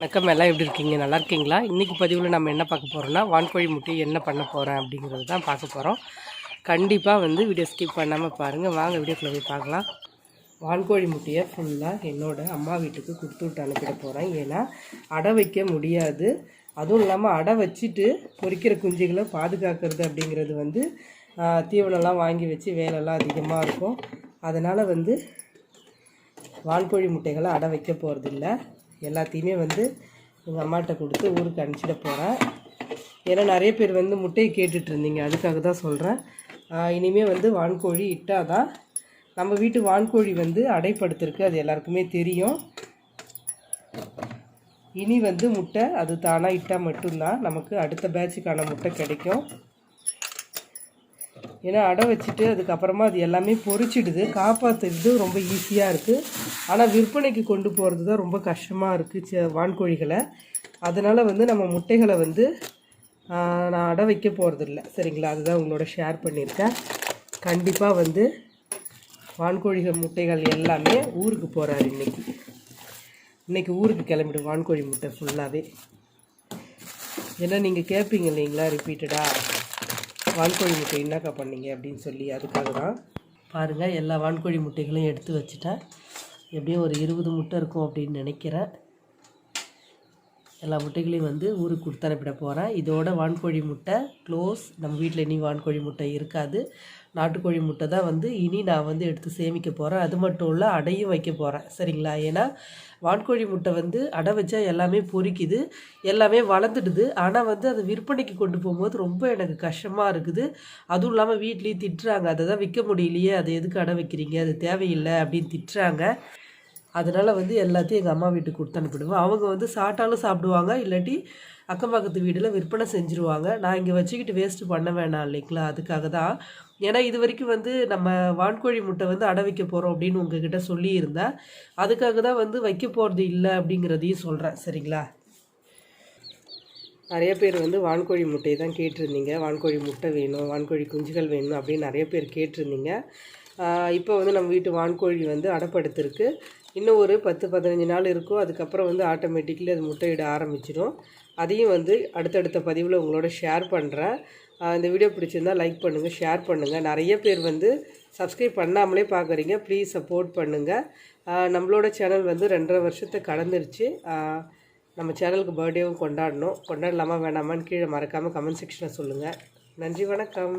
வணக்கம் எல்லாம் எப்படி இருக்கீங்க? நல்லா இருக்கீங்களா? இன்றைக்கி பதிவில் நம்ம என்ன பார்க்க போகிறோம்னா வான்கோழி முட்டையை என்ன பண்ண போகிறேன் அப்படிங்கிறது தான் பார்க்க போகிறோம் கண்டிப்பாக வந்து வீடியோ ஸ்கிப் பண்ணாமல் பாருங்கள் வாங்க வீடியோக்குள்ளே போய் பார்க்கலாம். வான்கோழி முட்டையை ஃபுல்லாக என்னோடய அம்மா வீட்டுக்கு கொடுத்து விட்டு அனுப்பிட போகிறேன் ஏன்னா அடை வைக்க முடியாது. அதுவும் இல்லாமல் அடை வச்சுட்டு பொரிக்கிற குஞ்சுகளை பாதுகாக்கிறது அப்படிங்கிறது வந்து தீவனம்லாம் வாங்கி வச்சு வேலைலாம் அதிகமாக இருக்கும். அதனால் வந்து வான்கோழி முட்டைகளை அடை வைக்க போகிறதில்ல எல்லாத்தையுமே வந்து எங்கள் அம்மாட்ட கொடுத்து ஊருக்கு அனுப்பிச்சிட போகிறேன் ஏன்னா நிறைய பேர் வந்து முட்டையை கேட்டுட்ருந்தீங்க அதுக்காக தான் சொல்கிறேன் இனிமேல் வந்து வான்கோழி இட்டால் தான் நம்ம வீட்டு வான்கோழி வந்து அடைப்படுத்திருக்கு. அது எல்லாருக்குமே தெரியும். இனி வந்து முட்டை அது தானாக இட்டால் மட்டும்தான். நமக்கு அடுத்த பேட்சுக்கான முட்டை கிடைக்கும். ஏன்னா அடை வச்சுட்டு அதுக்கப்புறமா அது எல்லாமே பொறிச்சிடுது காப்பாற்றுறது ரொம்ப ஈஸியாக இருக்குது ஆனால் விற்பனைக்கு கொண்டு போகிறது தான் ரொம்ப கஷ்டமாக இருக்குது வான்கோழிகளை. அதனால் வந்து நம்ம முட்டைகளை வந்து நான் அடை வைக்க போகிறதில்ல சரிங்களா? அதுதான் உங்களோட ஷேர் பண்ணியிருக்கேன். கண்டிப்பாக வந்து வான்கோழிகள் முட்டைகள் எல்லாமே ஊருக்கு போகிறாரு இன்றைக்கி இன்னைக்கு ஊருக்கு கிளம்பிடும் வான்கோழி முட்டை ஃபுல்லாகவே ஏன்னா நீங்கள் கேட்பீங்க இல்லைங்களா ரிப்பீட்டடாக வான்கோழி முட்டை என்னக்கா பண்ணீங்க அப்படின்னு சொல்லி அதுக்காக தான் பாருங்கள் எல்லா வான்கோழி முட்டைகளையும் எடுத்து வச்சுட்டேன். எப்படியும் ஒரு இருபது முட்டை இருக்கும் அப்படின்னு நினைக்கிறேன். எல்லா முட்டைகளையும் வந்து ஊருக்கு கொடுத்து அனுப்பிட போகிறேன் இதோட வான்கோழி முட்டை க்ளோஸ் நம்ம வீட்டில் இனி வான்கோழி முட்டை இருக்காது. நாட்டுக்கோழி முட்டை தான் வந்து இனி நான் வந்து எடுத்து சேமிக்க போகிறேன் அது மட்டும் இல்லை அடையும் வைக்க போகிறேன் சரிங்களா? ஏன்னா வான்கோழி முட்டை வந்து அடை வச்சா எல்லாமே பொரிக்குது எல்லாமே வளர்ந்துடுது. ஆனால் வந்து அதை விற்பனைக்கு கொண்டு போகும்போது ரொம்ப எனக்கு கஷ்டமாக இருக்குது. அதுவும் இல்லாமல் வீட்லேயும் திட்டுறாங்க. அதை தான் விற்க முடியலையே. அதை எதுக்கு அடை வைக்கிறீங்க? அது தேவையில்லை. அப்படின்னு திட்டுறாங்க. அதனால் வந்து எல்லாத்தையும் எங்கள் அம்மா வீட்டுக்கு கொடுத்து அனுப்பிடுவேன். அவங்க வந்து சாப்பிட்டாலும் சாப்பிடுவாங்க இல்லாட்டி அக்கம் பக்கத்து வீடில் விற்பனை செஞ்சுருவாங்க. நான் இங்கே வச்சுக்கிட்டு வேஸ்ட்டு பண்ண வேணாம் இல்லைங்களா? அதுக்காக தான். ஏன்னா இது வரைக்கும் வந்து நம்ம வான்கோழி முட்டை வந்து அடை வைக்க போகிறோம் அப்படின்னு உங்ககிட்ட சொல்லியிருந்தேன். அதுக்காக தான் வந்து வைக்க போகிறது இல்லை அப்படிங்கிறதையும் சொல்கிறேன் சரிங்களா? நிறைய பேர் வந்து வான்கோழி முட்டையை தான் கேட்டிருந்தீங்க. வான்கோழி முட்டை வேணும் வான்கோழி குஞ்சுகள் வேணும் அப்படின்னு நிறைய பேர் கேட்டிருந்தீங்க. இப்போ வந்து நம்ம வீட்டு வான்கோழி வந்து அடப்படுத்திருக்கு. இன்னும் ஒரு பத்து பதினஞ்சு நாள் இருக்கும். அதுக்கப்புறம் வந்து ஆட்டோமேட்டிக்கலி அது முட்டையிட ஆரம்பிச்சிடும். அதையும் வந்து அடுத்தடுத்த பதிவில் உங்களோட ஷேர் பண்ணுறேன் இந்த வீடியோ பிடிச்சிருந்தா லைக் பண்ணுங்கள் ஷேர் பண்ணுங்கள் நிறைய பேர் வந்து சப்ஸ்கிரைப் பண்ணாமலே பார்க்குறீங்க ப்ளீஸ் சப்போர்ட் பண்ணுங்கள் நம்மளோட சேனல் வந்து ரெண்டரை வருஷத்தை கடந்துருச்சு. நம்ம சேனலுக்கு பர்த்டேவும் கொண்டாடணும். கொண்டாடலாமா வேணாமான்னு கீழே மறக்காமல் கமெண்ட் செக்ஷனில் சொல்லுங்கள் நன்றி வணக்கம்.